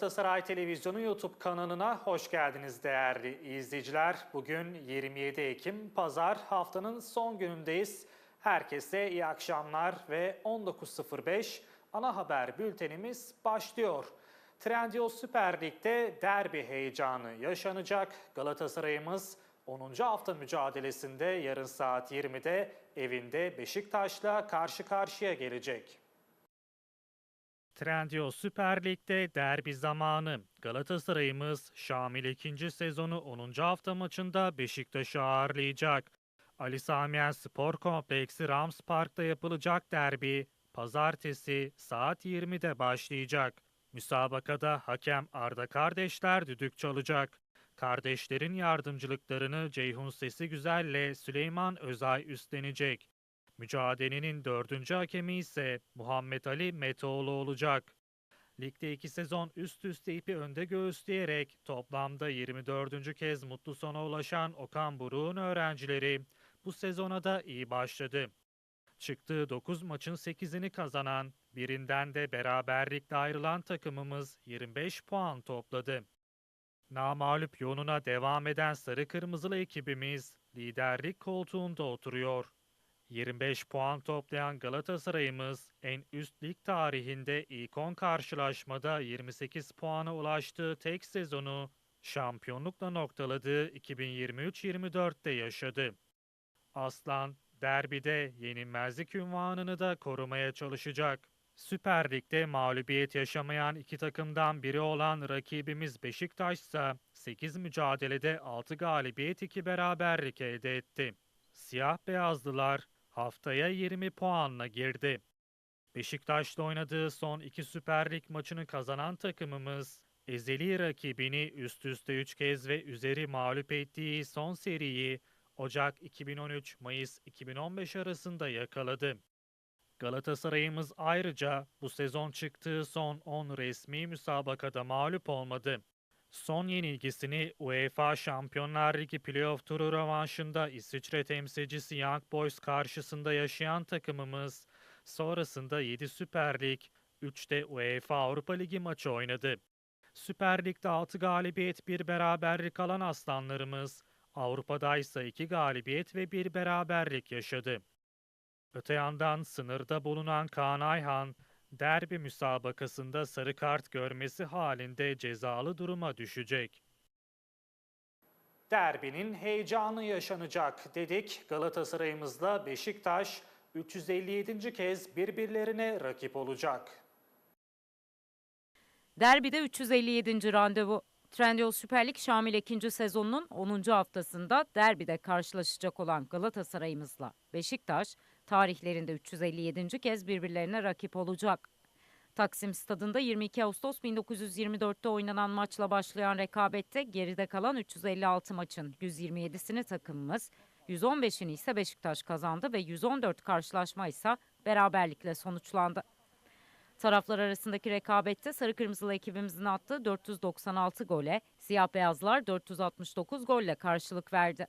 Galatasaray Televizyonu YouTube kanalına hoş geldiniz değerli izleyiciler. Bugün 27 Ekim Pazar haftanın son günündeyiz. Herkese iyi akşamlar ve 19.05 ana haber bültenimiz başlıyor. Trendyol Süper Lig'de derbi heyecanı yaşanacak. Galatasaray'ımız 10. hafta mücadelesinde yarın saat 20'de evinde Beşiktaş'la karşı karşıya gelecek. Trendyol Süper Lig'de derbi zamanı. Galatasaray'ımız Şamil 2. sezonu 10. hafta maçında Beşiktaş'ı ağırlayacak. Ali Samiyen Spor Kompleksi Rams Park'ta yapılacak derbi pazartesi saat 20'de başlayacak. Müsabakada hakem Arda kardeşler düdük çalacak. Kardeşlerin yardımcılıklarını Ceyhun Sesi Güzel'le Süleyman Özay üstlenecek. Mücadelenin dördüncü hakemi ise Muhammed Ali Metoğlu olacak. Ligde iki sezon üst üste ipi önde göğüsleyerek toplamda 24. kez mutlu sona ulaşan Okan Buruk'un öğrencileri bu sezona da iyi başladı. Çıktığı 9 maçın 8'ini kazanan, birinden de beraberlikle ayrılan takımımız 25 puan topladı. Namağlup yoluna devam eden sarı kırmızılı ekibimiz liderlik koltuğunda oturuyor. 25 puan toplayan Galatasaray'ımız en üst lig tarihinde ilk 10 karşılaşmada 28 puana ulaştığı tek sezonu şampiyonlukla noktaladığı 2023-24'te yaşadı. Aslan derbide yenilmezlik ünvanını da korumaya çalışacak. Süper Lig'de mağlubiyet yaşamayan iki takımdan biri olan rakibimiz Beşiktaş ise 8 mücadelede 6 galibiyet 2 beraberlik elde etti. Siyah beyazlılar haftaya 20 puanla girdi. Beşiktaş'ta oynadığı son iki Süper Lig maçını kazanan takımımız, ezeli rakibini üst üste 3 kez ve üzeri mağlup ettiği son seriyi Ocak 2013-Mayıs 2015 arasında yakaladı. Galatasaray'ımız ayrıca bu sezon çıktığı son 10 resmi müsabakada mağlup olmadı. Son yenilgisini UEFA Şampiyonlar Ligi playoff turu rövanşında İsviçre temsilcisi Young Boys karşısında yaşayan takımımız sonrasında 7 Süper Lig, 3'te UEFA Avrupa Ligi maçı oynadı. Süper Lig'de 6 galibiyet, 1 beraberlik alan aslanlarımız Avrupa'da ise 2 galibiyet ve 1 beraberlik yaşadı. Öte yandan sınırda bulunan Kaan Ayhan, derbi müsabakasında sarı kart görmesi halinde cezalı duruma düşecek. Derbinin heyecanı yaşanacak dedik. Galatasaray'ımızla Beşiktaş 357. kez birbirlerine rakip olacak. Derbide 357. randevu. Trendyol Süper Lig Şamil 2. sezonunun 10. haftasında derbide karşılaşacak olan Galatasaray'ımızla Beşiktaş tarihlerinde 357. kez birbirlerine rakip olacak. Taksim Stadında 22 Ağustos 1924'te oynanan maçla başlayan rekabette geride kalan 356 maçın 127'sini takımımız, 115'ini ise Beşiktaş kazandı ve 114 karşılaşma ise beraberlikle sonuçlandı. Taraflar arasındaki rekabette sarı kırmızılı ekibimizin attığı 496 gole, siyah beyazlar 469 golle karşılık verdi.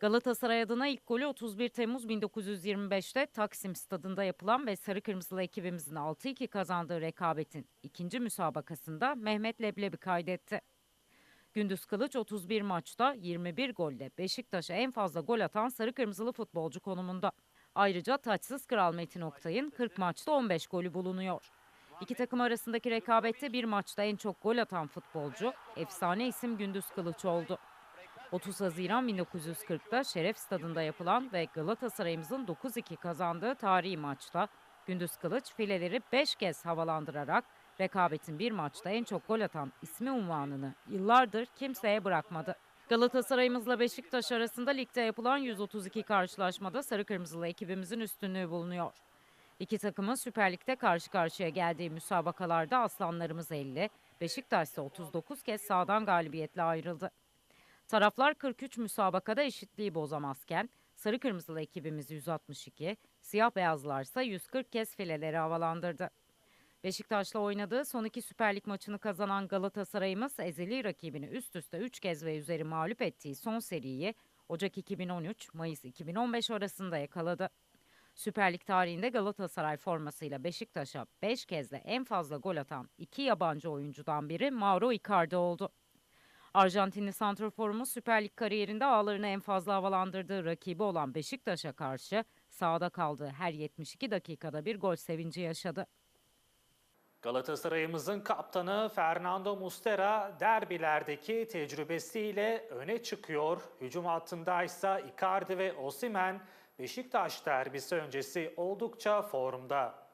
Galatasaray adına ilk golü 31 Temmuz 1925'te Taksim Stadında yapılan ve sarı kırmızılı ekibimizin 6-2 kazandığı rekabetin ikinci müsabakasında Mehmet Leblebi kaydetti. Gündüz Kılıç 31 maçta 21 golle Beşiktaş'a en fazla gol atan sarı kırmızılı futbolcu konumunda. Ayrıca taçsız Kral Metin Oktay'ın 40 maçta 15 golü bulunuyor. İki takım arasındaki rekabette bir maçta en çok gol atan futbolcu efsane isim Gündüz Kılıç oldu. 30 Haziran 1940'da Şeref Stadında yapılan ve Galatasaray'ımızın 9-2 kazandığı tarihi maçta Gündüz Kılıç fileleri 5 kez havalandırarak rekabetin bir maçta en çok gol atan ismi unvanını yıllardır kimseye bırakmadı. Galatasaray'ımızla Beşiktaş arasında ligde yapılan 132 karşılaşmada sarı kırmızılı ekibimizin üstünlüğü bulunuyor. İki takımın Süper Lig'de karşı karşıya geldiği müsabakalarda aslanlarımız 50, Beşiktaş ise 39 kez sağdan galibiyetle ayrıldı. Taraflar 43 müsabakada eşitliği bozamazken sarı kırmızılı ekibimiz 162, siyah beyazlar ise 140 kez fileleri havalandırdı. Beşiktaş'la oynadığı son iki Süper Lig maçını kazanan Galatasaray'ımız ezeli rakibini üst üste 3 kez ve üzeri mağlup ettiği son seriyi Ocak 2013, Mayıs 2015 arasında yakaladı. Süper Lig tarihinde Galatasaray formasıyla Beşiktaş'a 5 kez de en fazla gol atan iki yabancı oyuncudan biri Mauro Icardi oldu. Arjantinli santraforumuz Süper Lig kariyerinde ağlarını en fazla havalandırdığı rakibi olan Beşiktaş'a karşı sahada kaldığı her 72 dakikada bir gol sevinci yaşadı. Galatasaray'ımızın kaptanı Fernando Muslera derbilerdeki tecrübesiyle öne çıkıyor. Hücum hattında ise Icardi ve Osimhen Beşiktaş derbisi öncesi oldukça formda.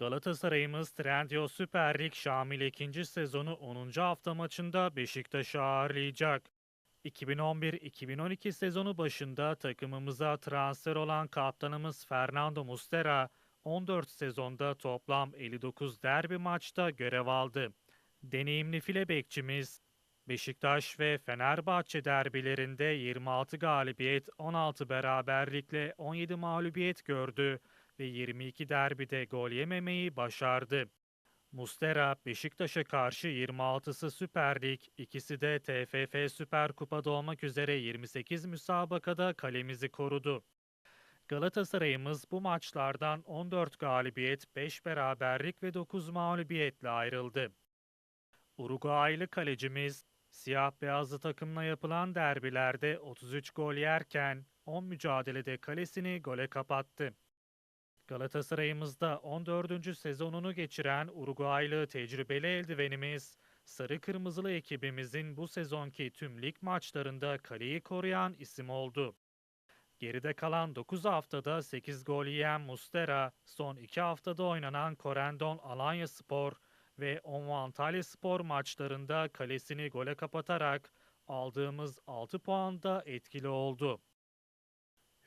Galatasaray'ımız Trendyol Süper Lig Şamil 2. sezonu 10. hafta maçında Beşiktaş'ı ağırlayacak. 2011-2012 sezonu başında takımımıza transfer olan kaptanımız Fernando Muslera 14 sezonda toplam 59 derbi maçta görev aldı. Deneyimli file bekçimiz Beşiktaş ve Fenerbahçe derbilerinde 26 galibiyet, 16 beraberlikle 17 mağlubiyet gördü ve 22 derbide gol yememeyi başardı. Mustera Beşiktaş'a karşı 26'sı Süper Lig, ikisi de TFF Süper Kupa'da olmak üzere 28 müsabakada kalemizi korudu. Galatasaray'ımız bu maçlardan 14 galibiyet, 5 beraberlik ve 9 mağlubiyetle ayrıldı. Uruguaylı kalecimiz siyah beyazlı takımla yapılan derbilerde 33 gol yerken 10 mücadelede kalesini gole kapattı. Galatasaray'ımızda 14. sezonunu geçiren Uruguaylı tecrübeli eldivenimiz, sarı kırmızılı ekibimizin bu sezonki tüm lig maçlarında kaleyi koruyan isim oldu. Geride kalan 9 haftada 8 gol yiyen Mustera, son 2 haftada oynanan Corendon Alanya Spor ve Onva Antalya Spor maçlarında kalesini gole kapatarak aldığımız 6 puanda etkili oldu.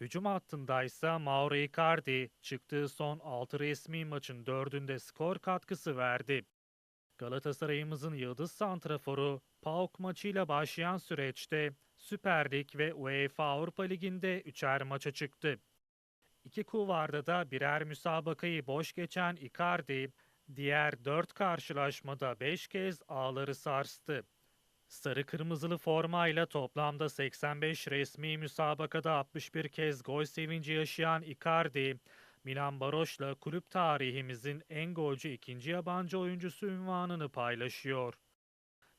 Hücum hattında ise Mauro Icardi çıktığı son 6 resmi maçın 4'ünde skor katkısı verdi. Galatasaray'ımızın yıldız santraforu PAOK maçıyla başlayan süreçte Süper Lig ve UEFA Avrupa Ligi'nde üçer maça çıktı. İki kulvarda da birer müsabakayı boş geçen Icardi, diğer dört karşılaşmada beş kez ağları sarstı. Sarı kırmızılı formayla toplamda 85 resmi müsabakada 61 kez gol sevinci yaşayan Icardi, Milan Baroş'la kulüp tarihimizin en golcü ikinci yabancı oyuncusu ünvanını paylaşıyor.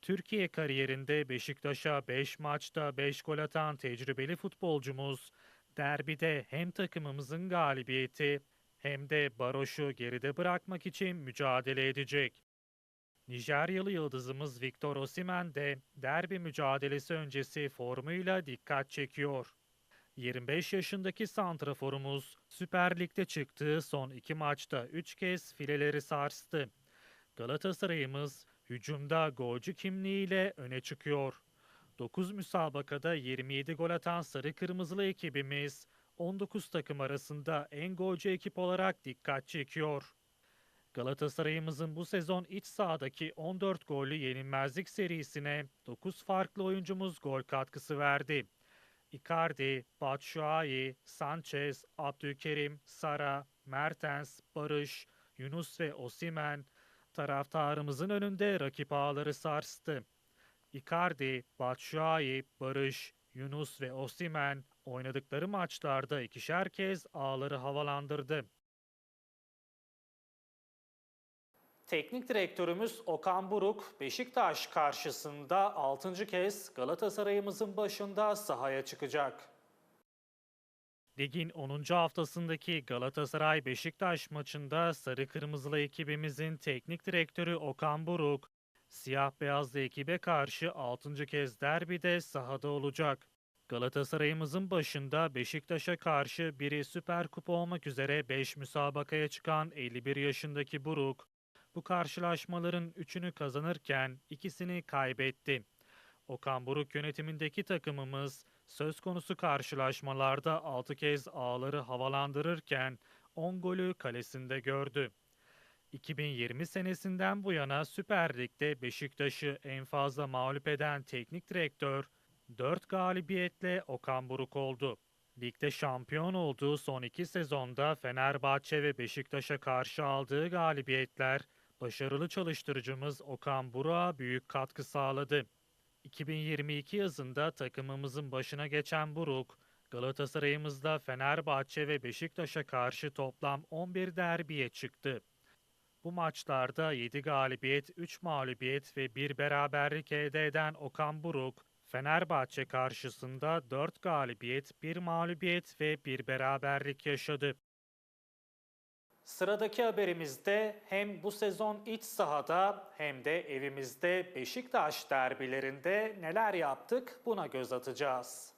Türkiye kariyerinde Beşiktaş'a 5 maçta 5 gol atan tecrübeli futbolcumuz, derbide hem takımımızın galibiyeti hem de Baroş'u geride bırakmak için mücadele edecek. Nijeryalı yıldızımız Victor Osimhen de derbi mücadelesi öncesi formuyla dikkat çekiyor. 25 yaşındaki santraforumuz Süper Lig'de çıktığı son iki maçta 3 kez fileleri sarstı. Galatasaray'ımız hücumda golcü kimliğiyle öne çıkıyor. 9 müsabakada 27 gol atan sarı kırmızılı ekibimiz 19 takım arasında en golcü ekip olarak dikkat çekiyor. Galatasaray'ımızın bu sezon iç sahadaki 14 gollü yenilmezlik serisine 9 farklı oyuncumuz gol katkısı verdi. Icardi, Batshuayi, Sanchez, Abdülkerim, Sara, Mertens, Barış, Yunus ve Osimen taraftarımızın önünde rakip ağları sarstı. Icardi, Batshuayi, Barış, Yunus ve Osimen oynadıkları maçlarda ikişer kez ağları havalandırdı. Teknik direktörümüz Okan Buruk, Beşiktaş karşısında 6. kez Galatasaray'ımızın başında sahaya çıkacak. Ligin 10. haftasındaki Galatasaray-Beşiktaş maçında sarı kırmızılı ekibimizin teknik direktörü Okan Buruk, siyah beyazlı ekibe karşı 6. kez derbide sahada olacak. Galatasaray'ımızın başında Beşiktaş'a karşı biri Süper Kupa olmak üzere 5 müsabakaya çıkan 51 yaşındaki Buruk, bu karşılaşmaların üçünü kazanırken ikisini kaybetti. Okan Buruk yönetimindeki takımımız söz konusu karşılaşmalarda 6 kez ağları havalandırırken 10 golü kalesinde gördü. 2020 senesinden bu yana Süper Lig'de Beşiktaş'ı en fazla mağlup eden teknik direktör 4 galibiyetle Okan Buruk oldu. Ligde şampiyon olduğu son iki sezonda Fenerbahçe ve Beşiktaş'a karşı aldığı galibiyetler başarılı çalıştırıcımız Okan Burak'a büyük katkı sağladı. 2022 yazında takımımızın başına geçen Buruk, Galatasaray'ımızda Fenerbahçe ve Beşiktaş'a karşı toplam 11 derbiye çıktı. Bu maçlarda 7 galibiyet, 3 mağlubiyet ve 1 beraberlik elde eden Okan Buruk, Fenerbahçe karşısında 4 galibiyet, 1 mağlubiyet ve 1 beraberlik yaşadı. Sıradaki haberimizde hem bu sezon iç sahada hem de evimizde Beşiktaş derbilerinde neler yaptık buna göz atacağız.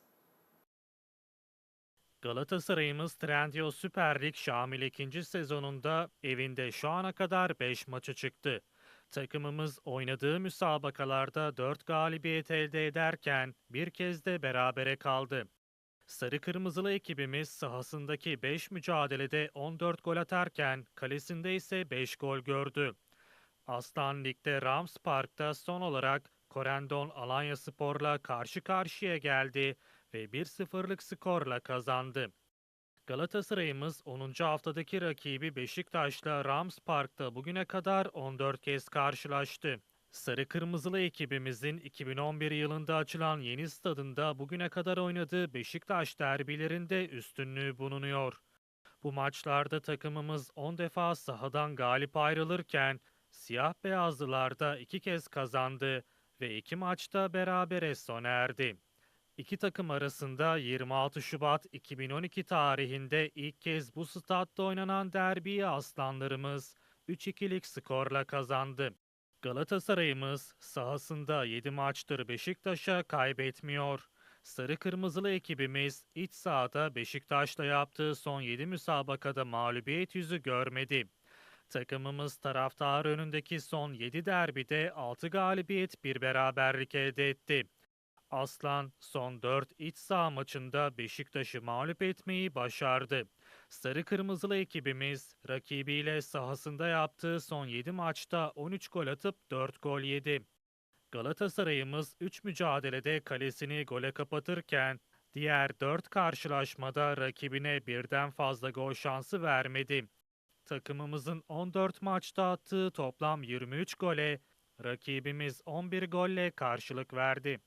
Galatasaray'ımız Trendyol Süper Lig Şamil 2. sezonunda evinde şu ana kadar 5 maça çıktı. Takımımız oynadığı müsabakalarda 4 galibiyet elde ederken bir kez de berabere kaldı. Sarı Kırmızılı ekibimiz sahasındaki 5 mücadelede 14 gol atarken kalesinde ise 5 gol gördü. Aslan Lig'de Rams Park'ta son olarak Korendon Alanya Spor'la karşı karşıya geldi ve 1-0'lık skorla kazandı. Galatasaray'ımız 10. haftadaki rakibi Beşiktaş'la Rams Park'ta bugüne kadar 14 kez karşılaştı. Sarı Kırmızılı ekibimizin 2011 yılında açılan yeni stadında bugüne kadar oynadığı Beşiktaş derbilerinde üstünlüğü bulunuyor. Bu maçlarda takımımız 10 defa sahadan galip ayrılırken siyah beyazlılarda 2 kez kazandı ve 2 maçta berabere sona erdi. İki takım arasında 26 Şubat 2012 tarihinde ilk kez bu statta oynanan derbiyi aslanlarımız 3-2'lik skorla kazandı. Galatasaray'ımız sahasında 7 maçtır Beşiktaş'a kaybetmiyor. Sarı Kırmızılı ekibimiz iç sahada Beşiktaş'la yaptığı son 7 müsabakada mağlubiyet yüzü görmedi. Takımımız taraftar önündeki son 7 derbide 6 galibiyet bir beraberlik elde etti. Aslan son 4 iç saha maçında Beşiktaş'ı mağlup etmeyi başardı. Sarı Kırmızılı ekibimiz rakibiyle sahasında yaptığı son 7 maçta 13 gol atıp 4 gol yedi. Galatasaray'ımız 3 mücadelede kalesini gole kapatırken diğer 4 karşılaşmada rakibine birden fazla gol şansı vermedi. Takımımızın 14 maçta attığı toplam 23 gole rakibimiz 11 golle karşılık verdi.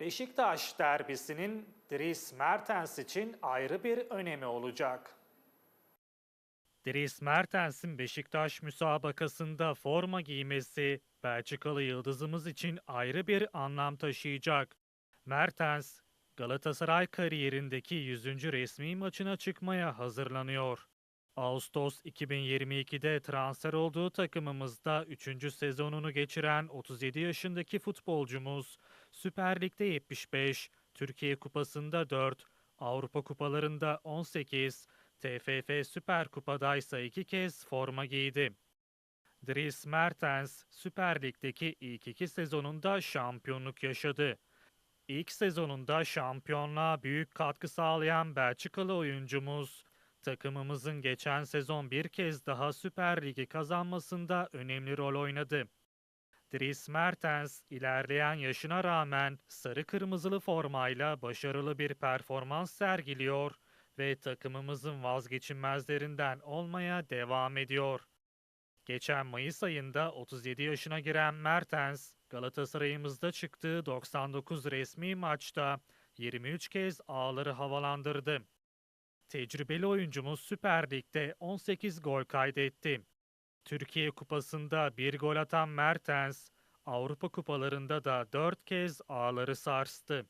Beşiktaş derbisinin Dries Mertens için ayrı bir önemi olacak. Dries Mertens'in Beşiktaş müsabakasında forma giymesi Belçikalı yıldızımız için ayrı bir anlam taşıyacak. Mertens, Galatasaray kariyerindeki 100. resmi maçına çıkmaya hazırlanıyor. Ağustos 2022'de transfer olduğu takımımızda 3. sezonunu geçiren 37 yaşındaki futbolcumuz Süper Lig'de 75, Türkiye Kupası'nda 4, Avrupa Kupalarında 18, TFF Süper Kupa'da ise 2 kez forma giydi. Dries Mertens, Süper Lig'deki ilk iki sezonunda şampiyonluk yaşadı. İlk sezonunda şampiyonluğa büyük katkı sağlayan Belçikalı oyuncumuz, takımımızın geçen sezon bir kez daha Süper Lig'i kazanmasında önemli rol oynadı. Dries Mertens ilerleyen yaşına rağmen sarı kırmızılı formayla başarılı bir performans sergiliyor ve takımımızın vazgeçilmezlerinden olmaya devam ediyor. Geçen Mayıs ayında 37 yaşına giren Mertens, Galatasaray'ımızda çıktığı 99 resmi maçta 23 kez ağları havalandırdı. Tecrübeli oyuncumuz Süper Lig'de 18 gol kaydetti. Türkiye Kupası'nda bir gol atan Mertens, Avrupa Kupalarında da 4 kez ağları sarstı.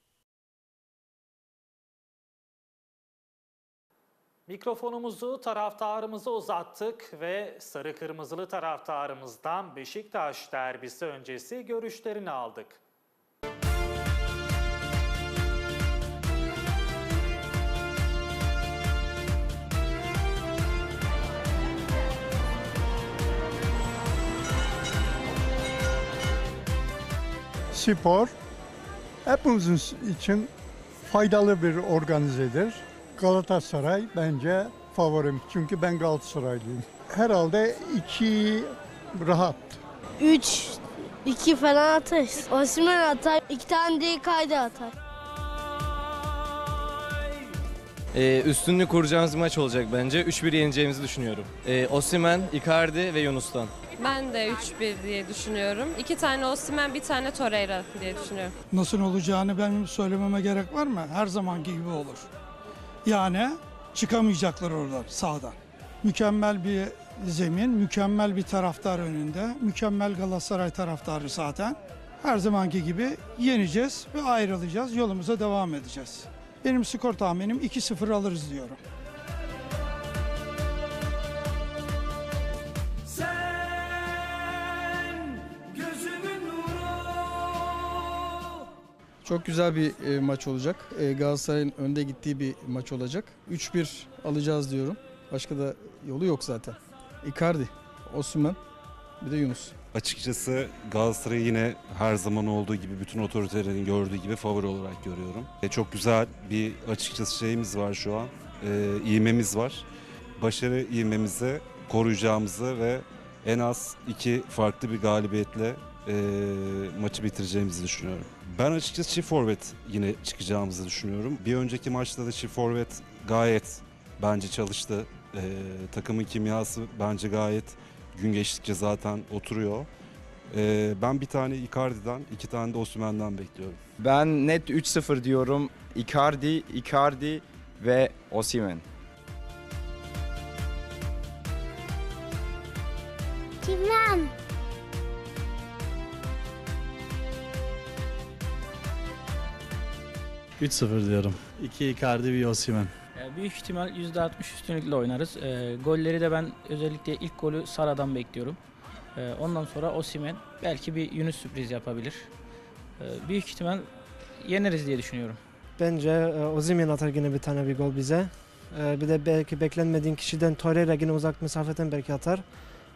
Mikrofonumuzu taraftarımıza uzattık ve sarı kırmızılı taraftarımızdan Beşiktaş derbisi öncesi görüşlerini aldık. Spor hepimizin için faydalı bir organizedir. Galatasaray bence favorim çünkü ben Galatasaraylıyım. Herhalde iki rahat. 3 2 falan atarız. Osimhen atar. 2 tane de kaydı atar. Ee, üstünlük kuracağımız maç olacak bence. 3-1 yeneceğimizi düşünüyorum. Ee, Osimen, Icardi ve Yunus'tan. Ben de 3-1 diye düşünüyorum. İki tane Osimhen, bir tane Torreira diye düşünüyorum. Nasıl olacağını benim söylememe gerek var mı? Her zamanki gibi olur. Yani çıkamayacaklar oradan sağdan. Mükemmel bir zemin, mükemmel bir taraftar önünde. Mükemmel Galatasaray taraftarı zaten. Her zamanki gibi yeneceğiz ve ayrılacağız. Yolumuza devam edeceğiz. Benim skor tahminim 2-0 alırız diyorum. Çok güzel bir e, maç olacak. E, Galatasaray'ın önde gittiği bir maç olacak. 3-1 alacağız diyorum. Başka da yolu yok zaten. Icardi, Osimhen, bir de Yunus. Açıkçası Galatasaray'ı yine her zaman olduğu gibi bütün otoritelerin gördüğü gibi favori olarak görüyorum. E, çok güzel bir açıkçası şeyimiz var şu an. E, ivmemiz var. Başarı ivmemizi koruyacağımızı ve en az iki farklı bir galibiyetle e, maçı bitireceğimizi düşünüyorum. Ben açıkçası çift forvet yine çıkacağımızı düşünüyorum. Bir önceki maçta da çift forvet gayet bence çalıştı. E, takımın kimyası bence gayet gün geçtikçe zaten oturuyor. E, ben bir tane Icardi'den, iki tane de Osimhen'den bekliyorum. Ben net 3-0 diyorum. Icardi, Icardi ve Osimhen. Kimden? Diyorum. 2 Icardi bir Osimhen. Ee, Büyük ihtimal %60 üstünlükle oynarız. Ee, golleri de ben özellikle ilk golü Sara'dan bekliyorum. Ee, ondan sonra Osimhen belki bir Yunus sürpriz yapabilir. Ee, büyük ihtimal yeneriz diye düşünüyorum. Bence e, Osimhen atar yine bir tane bir gol bize. E, Bir de belki beklenmediğin kişiden Torreira yine uzak mesafeden belki atar.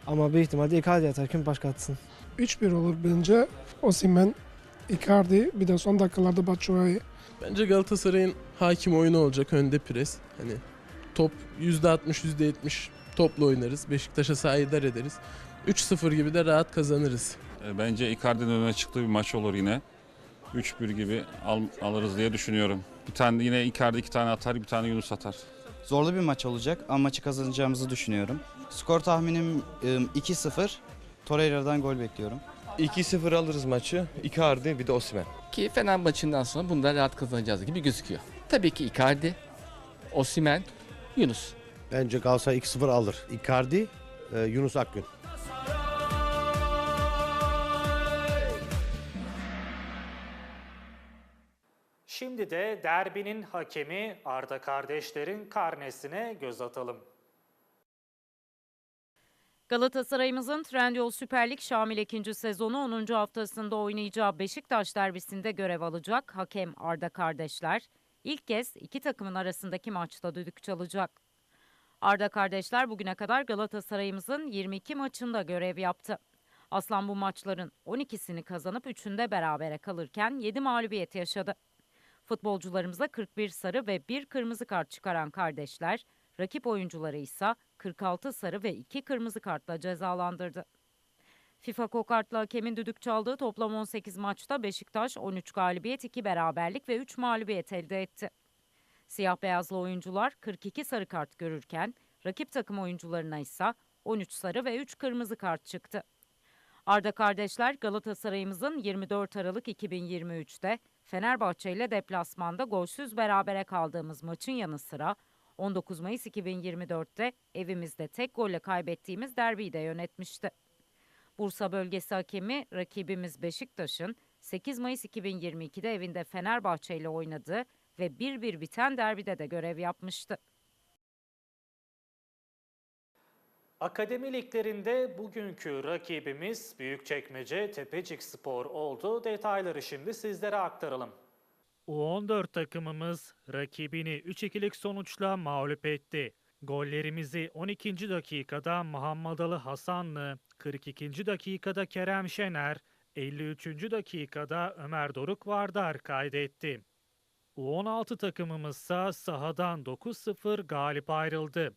Ama büyük ihtimalle Icardi atar. Kim başka atsın? 3-1 olur bence. Osimhen, Icardi, bir de son dakikalarda Batshuayi. Bence Galatasaray'ın hakim oyunu olacak önde pres. Hani top %60 %70 topla oynarız. Beşiktaş'a sahip ederiz. 3-0 gibi de rahat kazanırız. E, Bence Icardi'nin öne çıktığı bir maç olur yine. 3-1 gibi alırız diye düşünüyorum. Bir tane yine Icardi iki tane atar, bir tane Yunus atar. Zorlu bir maç olacak ama maçı kazanacağımızı düşünüyorum. Skor tahminim e, 2-0. Torreira'dan gol bekliyorum. 2-0 alırız maçı. Icardi bir de Osimhen. Ki Fener maçından sonra bunu da rahat kazanacağız gibi gözüküyor. Tabii ki Icardi, Osimhen, Yunus. Bence Galatasaray 2-0 alır. Icardi, Yunus Akgün. Şimdi de derbinin hakemi Arda kardeşlerin karnesine göz atalım. Galatasaray'ımızın Trendyol Süper Lig Şamil 2. sezonu 10. haftasında oynayacağı Beşiktaş derbisinde görev alacak hakem Arda kardeşler ilk kez iki takımın arasındaki maçta düdük çalacak. Arda kardeşler bugüne kadar Galatasaray'ımızın 22 maçında görev yaptı. Aslan bu maçların 12'sini kazanıp 3'ünde berabere kalırken 7 mağlubiyet yaşadı. Futbolcularımıza 41 sarı ve 1 kırmızı kart çıkaran kardeşler, rakip oyuncuları ise 46 sarı ve 2 kırmızı kartla cezalandırdı. FIFA kokartlı hakemin düdük çaldığı toplam 18 maçta Beşiktaş 13 galibiyet, 2 beraberlik ve 3 mağlubiyet elde etti. Siyah beyazlı oyuncular 42 sarı kart görürken rakip takım oyuncularına ise 13 sarı ve 3 kırmızı kart çıktı. Arda kardeşler Galatasaray'ımızın 24 Aralık 2023'te Fenerbahçe ile deplasmanda golsüz berabere kaldığımız maçın yanı sıra 19 Mayıs 2024'te evimizde tek golle kaybettiğimiz derbiyi de yönetmişti. Bursa bölgesi hakemi rakibimiz Beşiktaş'ın 8 Mayıs 2022'de evinde Fenerbahçe ile oynadığı ve 1-1 biten derbide de görev yapmıştı. Akademi liglerinde bugünkü rakibimiz Büyükçekmece Tepecik Spor oldu. Detayları şimdi sizlere aktaralım. U14 takımımız rakibini 3-2'lik sonuçla mağlup etti. Gollerimizi 12. dakikada Muhammed Ali Hasanlı, 42. dakikada Kerem Şener, 53. dakikada Ömer Doruk Vardar kaydetti. U16 takımımızsa sahadan 9-0 galip ayrıldı.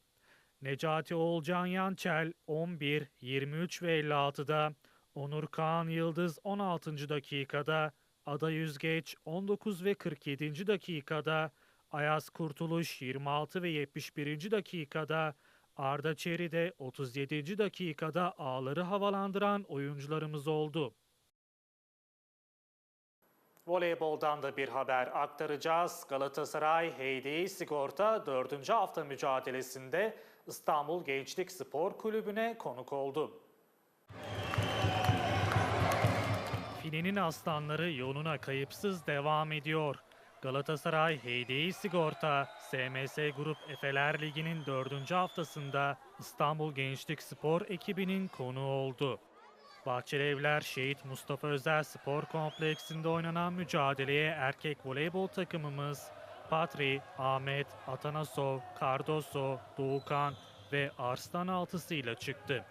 Necati Oğulcan Yançel 11, 23 ve 56'da, Onur Kaan Yıldız 16. dakikada, Ada Yüzgeç 19 ve 47. dakikada, Ayaz Kurtuluş 26 ve 71. dakikada, Arda Çeri de 37. dakikada ağları havalandıran oyuncularımız oldu. Voleyboldan da bir haber aktaracağız. Galatasaray Heydeyi Sigorta 4. hafta mücadelesinde İstanbul Gençlik Spor Kulübü'ne konuk oldu. Filenin aslanları yoluna kayıpsız devam ediyor. Galatasaray Heydeyi Sigorta, SMS Grup Efeler Ligi'nin 4. haftasında İstanbul Gençlik Spor ekibinin konuğu oldu. Bahçelievler Şehit Mustafa Özel Spor Kompleksinde oynanan mücadeleye erkek voleybol takımımız Patri, Ahmet, Atanasov, Cardoso, Doğukan ve Arslan altısıyla çıktı.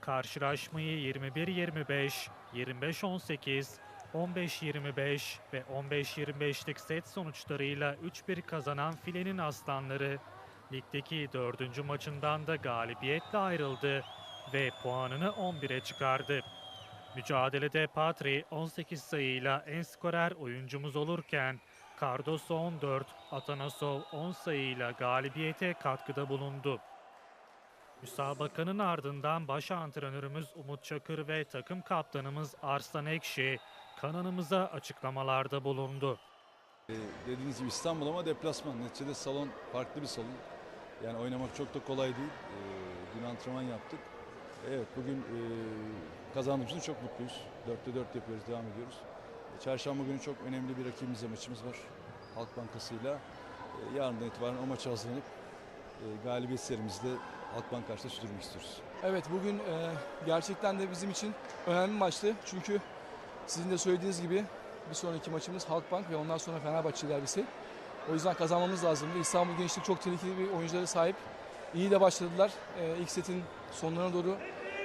Karşılaşmayı 21-25, 25-18, 15-25 ve 15-25'lik set sonuçlarıyla 3-1 kazanan filenin aslanları ligdeki dördüncü maçından da galibiyetle ayrıldı ve puanını 11'e çıkardı. Mücadelede Patri 18 sayıyla en skorer oyuncumuz olurken Cardoso 14, Atanasov 10 sayıyla galibiyete katkıda bulundu. Müsabakanın ardından baş antrenörümüz Umut Çakır ve takım kaptanımız Arslan Ekşi kanalımıza açıklamalarda bulundu. Ee, dediğiniz gibi İstanbul ama deplasman. Neticede salon farklı bir salon. Yani oynamak çok da kolay değil. Ee, dün antrenman yaptık. Evet bugün e, kazandığımız için çok mutluyuz. Dörtte dört yapıyoruz, devam ediyoruz. E, Çarşamba günü çok önemli bir rakibimizle maçımız var. Halk Bankası'yla. E, yarından itibaren o maça hazırlanıp e, galibiyet serimizde Halkbank karşısında sürdürmek istiyoruz. Evet bugün e, gerçekten de bizim için önemli maçtı. Çünkü sizin de söylediğiniz gibi bir sonraki maçımız Halkbank ve ondan sonra Fenerbahçe derbisi. O yüzden kazanmamız lazımdı. İstanbul Gençlik çok tehlikeli bir oyunculara sahip. İyi de başladılar. E, ilk setin sonlarına doğru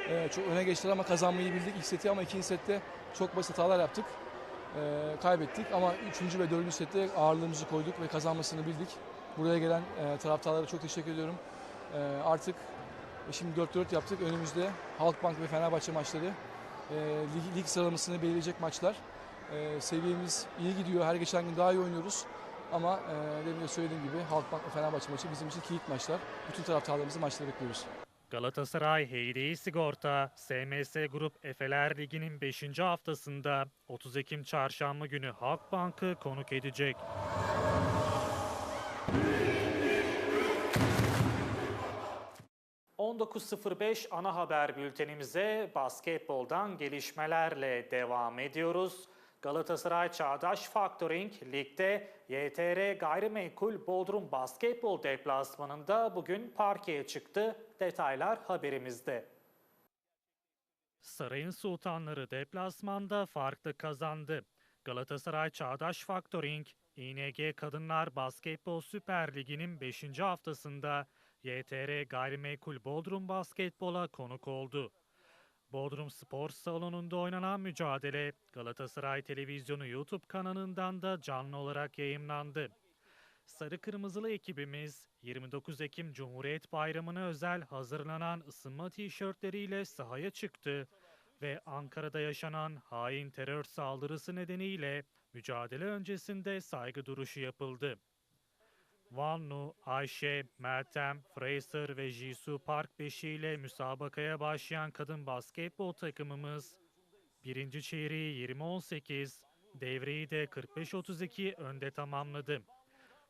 e, çok öne geçtiler ama kazanmayı bildik ilk seti ama ikinci sette çok basit hatalar yaptık. E, kaybettik ama üçüncü ve dördüncü sette ağırlığımızı koyduk ve kazanmasını bildik. Buraya gelen e, taraftarlara çok teşekkür ediyorum. E, artık şimdi 4-4 yaptık. Önümüzde Halkbank ve Fenerbahçe maçları. E, lig, lig sıralamasını belirleyecek maçlar. E, seviyemiz iyi gidiyor. Her geçen gün daha iyi oynuyoruz. Ama e, demin de söylediğim gibi Halkbank ve Fenerbahçe maçı bizim için kilit maçlar. Bütün taraftarlarımızı maçlara bekliyoruz. Galatasaray Heydeyi Sigorta, SMS Grup Efeler Ligi'nin 5. haftasında 30 Ekim Çarşamba günü Halkbank'ı konuk edecek. ...19.05 ana haber bültenimize basketboldan gelişmelerle devam ediyoruz. Galatasaray Çağdaş Factoring Lig'de YTR Gayrimenkul Bodrum Basketbol deplasmanında bugün parkeye çıktı. Detaylar haberimizde. Sarayın Sultanları deplasmanda farklı kazandı. Galatasaray Çağdaş Factoring, İNG Kadınlar Basketbol Süper Ligi'nin 5. haftasında YTR Gayrimenkul Bodrum Basketbol'a konuk oldu. Bodrum Spor Salonu'nda oynanan mücadele Galatasaray Televizyonu YouTube kanalından da canlı olarak yayımlandı. Sarı Kırmızılı ekibimiz 29 Ekim Cumhuriyet Bayramı'na özel hazırlanan ısınma tişörtleriyle sahaya çıktı ve Ankara'da yaşanan hain terör saldırısı nedeniyle mücadele öncesinde saygı duruşu yapıldı. Vanlu, Ayşe, Meltem, Fraser ve Jisoo Park beşiyle müsabakaya başlayan kadın basketbol takımımız birinci çeyreği 20-18, devreyi de 45-32 önde tamamladı.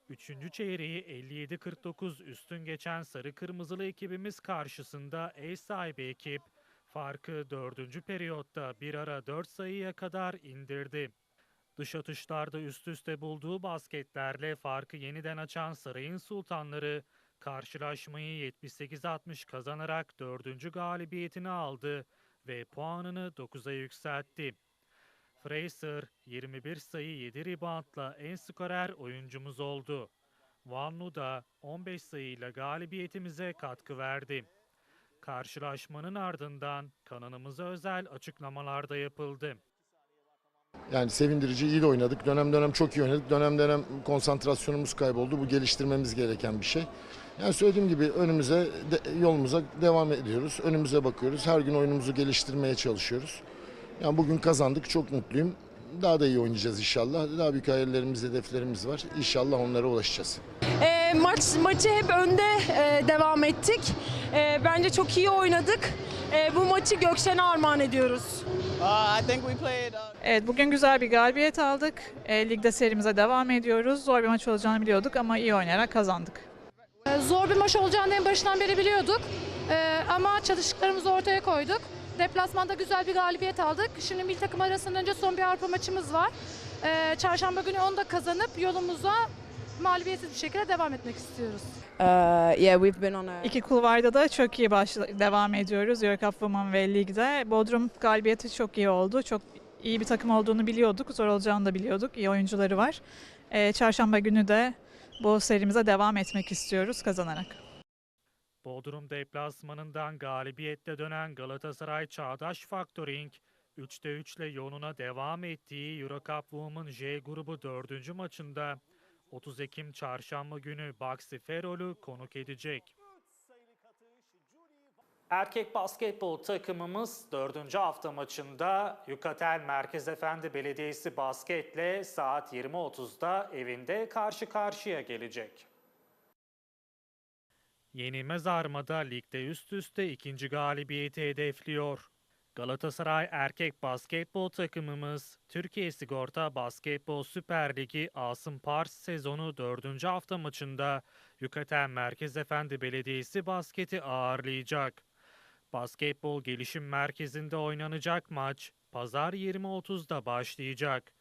Üçüncü çeyreği 57-49 üstün geçen sarı kırmızılı ekibimiz karşısında ev sahibi ekip farkı dördüncü periyotta bir ara 4 sayıya kadar indirdi. Dış atışlarda üst üste bulduğu basketlerle farkı yeniden açan Sarayın Sultanları karşılaşmayı 78-60 kazanarak dördüncü galibiyetini aldı ve puanını 9'a yükseltti. Fraser 21 sayı 7 reboundla en skorer oyuncumuz oldu. Vanlu da 15 sayıyla galibiyetimize katkı verdi. Karşılaşmanın ardından kanalımıza özel açıklamalarda yapıldı. Yani sevindirici, iyi de oynadık. Dönem dönem çok iyi oynadık. Dönem dönem konsantrasyonumuz kayboldu. Bu geliştirmemiz gereken bir şey. Yani söylediğim gibi önümüze, de- yolumuza devam ediyoruz. Önümüze bakıyoruz. Her gün oyunumuzu geliştirmeye çalışıyoruz. Yani bugün kazandık. Çok mutluyum. Daha da iyi oynayacağız inşallah. Daha büyük hayallerimiz, hedeflerimiz var. İnşallah onlara ulaşacağız. E, maç maçı hep önde e, devam ettik. E, bence çok iyi oynadık. E, bu maçı Gökşen'e armağan ediyoruz. Evet bugün güzel bir galibiyet aldık. E, ligde serimize devam ediyoruz. Zor bir maç olacağını biliyorduk ama iyi oynayarak kazandık. Ee, Zor bir maç olacağını en başından beri biliyorduk. Ee, ama çalıştıklarımızı ortaya koyduk. Deplasmanda güzel bir galibiyet aldık. Şimdi milli takım arasından önce son bir Avrupa maçımız var. Ee, çarşamba günü onu da kazanıp yolumuza mağlubiyetsiz bir şekilde devam etmek istiyoruz. İki kulvarda da çok iyi başla- devam ediyoruz. Euro Cup Women ve Lig'de. Bodrum galibiyeti çok iyi oldu. Çok iyi bir takım olduğunu biliyorduk. Zor olacağını da biliyorduk. İyi oyuncuları var. E, çarşamba günü de bu serimize devam etmek istiyoruz kazanarak. Bodrum deplasmanından galibiyetle dönen Galatasaray Çağdaş Factoring, 3'te 3 ile yoluna devam ettiği Eurocup Women J grubu 4. maçında 30 Ekim çarşamba günü Baxi Ferol'u konuk edecek. Erkek basketbol takımımız 4. hafta maçında Yukatel Merkez Efendi Belediyesi basketle saat 20.30'da evinde karşı karşıya gelecek. Yenilmez Armada ligde üst üste ikinci galibiyeti hedefliyor. Galatasaray erkek basketbol takımımız Türkiye Sigorta Basketbol Süper Ligi Asım Pars sezonu 4. hafta maçında Yukaten Merkez Efendi Belediyesi basketi ağırlayacak. Basketbol Gelişim Merkezi'nde oynanacak maç pazar 20.30'da başlayacak.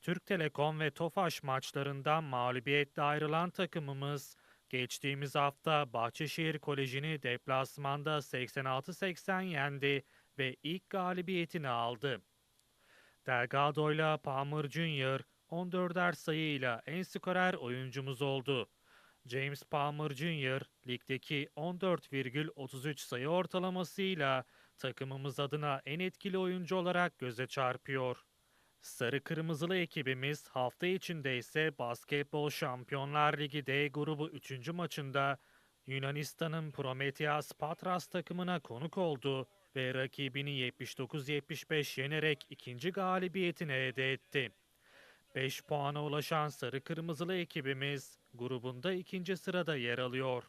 Türk Telekom ve Tofaş maçlarından mağlubiyetle ayrılan takımımız geçtiğimiz hafta Bahçeşehir Koleji'ni deplasmanda 86-80 yendi ve ilk galibiyetini aldı. Delgado ile Palmer Jr. 14'er sayıyla en skorer oyuncumuz oldu. James Palmer Jr. ligdeki 14,33 sayı ortalamasıyla takımımız adına en etkili oyuncu olarak göze çarpıyor. Sarı Kırmızılı ekibimiz hafta içinde ise Basketbol Şampiyonlar Ligi D grubu 3. maçında Yunanistan'ın Prometheas Patras takımına konuk oldu ve rakibini 79-75 yenerek ikinci galibiyetini elde etti. 5 puana ulaşan Sarı Kırmızılı ekibimiz grubunda ikinci sırada yer alıyor.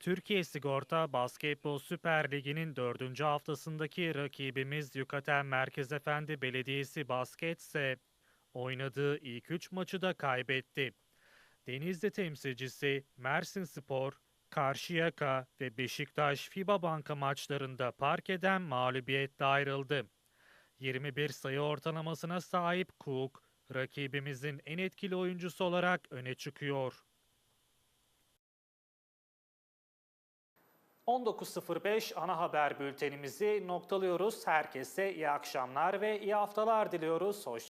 Türkiye Sigorta Basketbol Süper Ligi'nin 4. haftasındaki rakibimiz Yukaten Merkez Efendi Belediyesi Basket ise oynadığı ilk 3 maçı da kaybetti. Denizli temsilcisi Mersin Spor, Karşıyaka ve Beşiktaş FIBA Banka maçlarında parkeden mağlubiyetle ayrıldı. 21 sayı ortalamasına sahip Cook, rakibimizin en etkili oyuncusu olarak öne çıkıyor. 19.05 ana haber bültenimizi noktalıyoruz. Herkese iyi akşamlar ve iyi haftalar diliyoruz. Hoşçakalın.